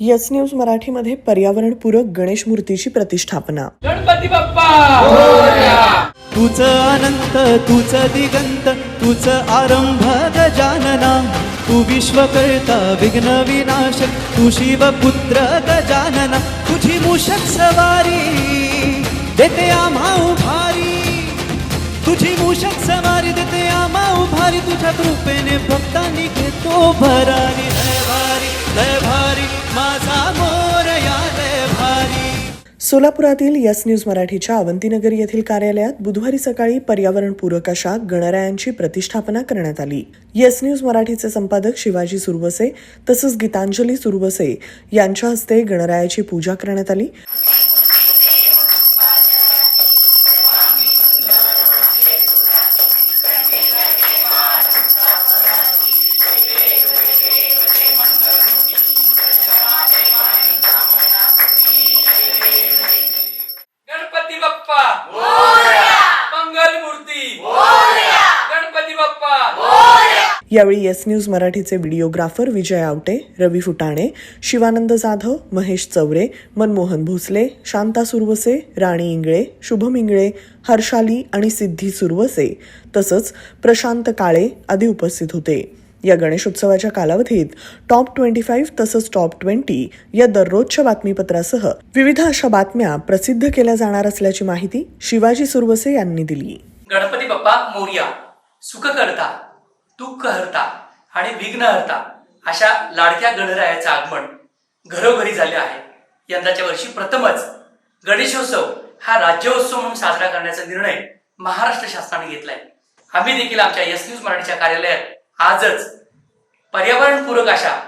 Yes news मराठीमध्ये पर्यावरणपूरक गणेश मूर्तीची प्रतिष्ठापना. गणपती बाप्पा! तुझ अनंत तुझ दिगंत तुझ आरंभ गजानना. तू विश्वकर्ता विघ्न विनाशक तू शिवपुत्र गजानना. तुझी मूषक सवारी देते आम्हा उभारी. तुझी मूषक सवारी देते आम्हा उभारी. तुझ्या कृपेने भक्तांनी घेतो भरारी सोलापुरातील यस न्यूज मराठीच्या अवंतीनगर येथील कार्यालयात बुधवारी सकाळी पर्यावरणपूरक अशा गणरायांची प्रतिष्ठापना करण्यात आली. यस न्यूज मराठीचे संपादक शिवाजी सुरवसे तसंच गीतांजली सुरवसे यांच्या हस्ते गणरायाची पूजा करण्यात आली. यावेळी येस न्यूज मराठीचे व्हिडिओग्राफर विजय आवटे रवी फुटाणे शिवानंद जाधव महेश चौरे मनमोहन भोसले शांता सुरवसे राणी इंगळे शुभम इंगळे हर्षाली आणि सिद्धी सुरवसे तसंच प्रशांत काळे आदी उपस्थित होते. या गणेशोत्सवाच्या कालावधीत टॉप ट्वेंटी फाईव्ह तसंच टॉप ट्वेंटी या दररोजच्या बातमीपत्रासह विविध अशा बातम्या प्रसिद्ध केल्या जाणार असल्याची माहिती शिवाजी सुरवसे यांनी दिली. गणपती बाप्पा मोर्या. सुख करता. दुःख हरता आणि विघ्न हरता अशा लाडक्या गणरायाचं आगमन घरोघरी झाले आहे. यंदाच्या वर्षी प्रथमच गणेशोत्सव हा राज्योत्सव म्हणून साजरा करण्याचा निर्णय महाराष्ट्र शासनाने घेतलाय. आम्ही देखील आमच्या एस न्यूज मराठीच्या कार्यालयात आजच पर्यावरणपूरक अशा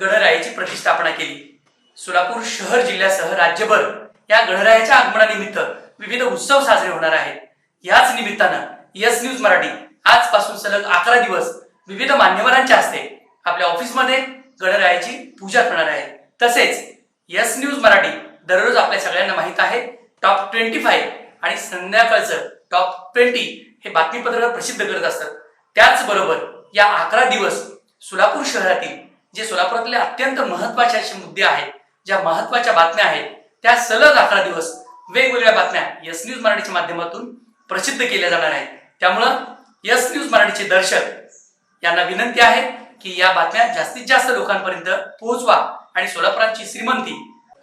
गणरायाची प्रतिष्ठापना केली. सोलापूर शहर जिल्ह्यासह राज्यभर या गणरायाच्या आगमनानिमित्त विविध उत्सव साजरे होणार आहेत. याच निमित्तानं यस न्यूज मराठी आजपासून सलग अकरा दिवस विविध मान्यवरांच्या हस्ते आपल्या ऑफिसमध्ये गणरायाची पूजा करणार आहे. तसेच यस न्यूज मराठी दररोज आपल्या सगळ्यांना माहीत आहे. टॉप ट्वेंटी फाईव्ह आणि संध्याकाळचं टॉप ट्वेंटी हे बातमीपत्र प्रसिद्ध करत असतात त्याचबरोबर या अकरा दिवस सोलापूर शहरातील जे सोलापुरातले अत्यंत महत्त्वाचे असे मुद्दे आहेत ज्या महत्त्वाच्या बातम्या आहेत त्या सलग अकरा दिवस वेगवेगळ्या बातम्या यस न्यूज मराठीच्या माध्यमातून प्रसिद्ध केल्या जाणार आहेत. त्यामुळं यस न्यूज मराठीचे दर्शक यांना विनंती आहे की या बातम्या जास्तीत जास्त लोकांपर्यंत पोहोचवा आणि सोलापुराची श्रीमंती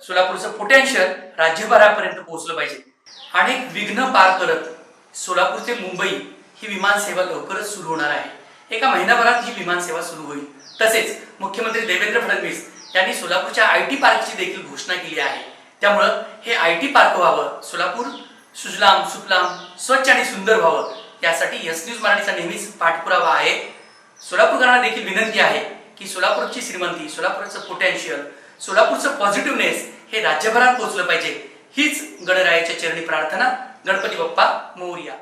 सोलापूरचं पोटेन्शियल राज्यभरापर्यंत पोहोचलं पाहिजे. अनेक विघ्न पार करत सोलापूर ते मुंबई ही विमानसेवा लवकरच सुरू होणार आहे. एका महिन्याभरात ही विमानसेवा सुरू होईल. तसेच मुख्यमंत्री देवेंद्र फडणवीस यांनी सोलापूरच्या आय टी पार्कची देखील घोषणा केली आहे. त्यामुळं हे आय टी पार्क व्हावं सोलापूर सुजलाम सुफलाम स्वच्छ आणि सुंदर व्हावं त्यासाठी यस न्यूज मराठीचा नेहमीच पाठपुरावा आहे. सोलापूरकरांना देखील विनंती आहे की सोलापूरची श्रीमंती सोलापूरचं पोटेन्शियल सोलापूरचं पॉझिटिव्हनेस हे राज्यभरात पोहोचलं पाहिजे. हीच गणरायाच्या चरणी प्रार्थना. गणपती बाप्पा मोर्या.